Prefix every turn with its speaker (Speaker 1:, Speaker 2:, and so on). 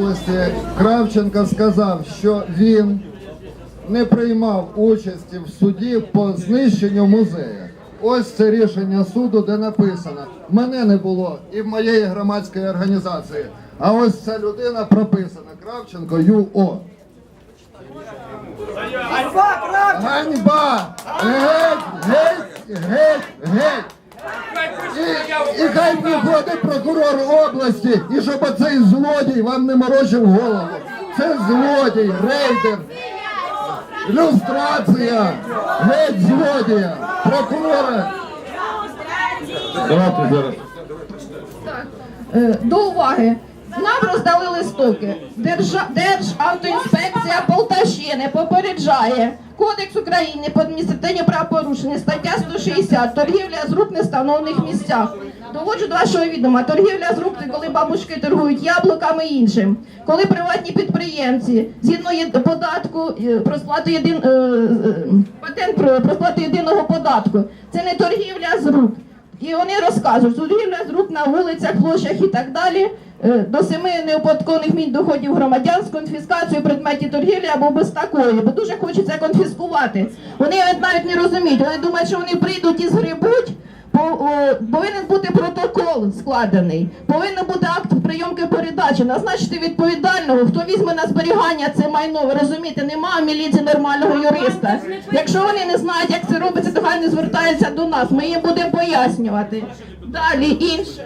Speaker 1: області Кравченко сказав, що він не приймав участі в суді по знищенню музею. Ось це рішення суду, де написано: мене не було і в моєї громадської організації. А ось ця людина прописана Кравченко ЮО. Ганьба! Геть, геть, геть, геть! І, хай приходить прокурор області, і щоб оцей злодій вам не морочив голову. Це злодій, рейдер, люстрація, геть злодія, прокурора.
Speaker 2: Давайте зараз.
Speaker 3: Е, До уваги. Нам роздали листовки. Держа... Державтоінспекція Полтавщини попереджає Кодекс України по адміністративні правопорушення, стаття 160, торгівля з рук нестановлених місцях. Доводжу до вашого відома, торгівля з рук це коли бабушки торгують яблуками і іншим. Коли приватні підприємці згідно податку е, про сплату єдин... е, е, патент про, сплату єдиного податку, це не торгівля з рук. І вони розказують, торгівля з рук на вулицях, площах і так далі. Е, До семи неоподаткованих мін доходів громадян з конфіскацією предметів торгівлі або без такої, бо дуже хочеться конфіскувати. Вони навіть не розуміють, вони думають, що вони прийдуть і згребуть. По- Повинен бути протокол складений, повинен бути акт прийомки передачі, назначити відповідального, хто візьме на зберігання це майно. Ви розумієте, немає в міліції нормального юриста. Якщо вони не знають, як це робиться, то хай не звертаються до нас. Ми їм будемо пояснювати. Далі інше.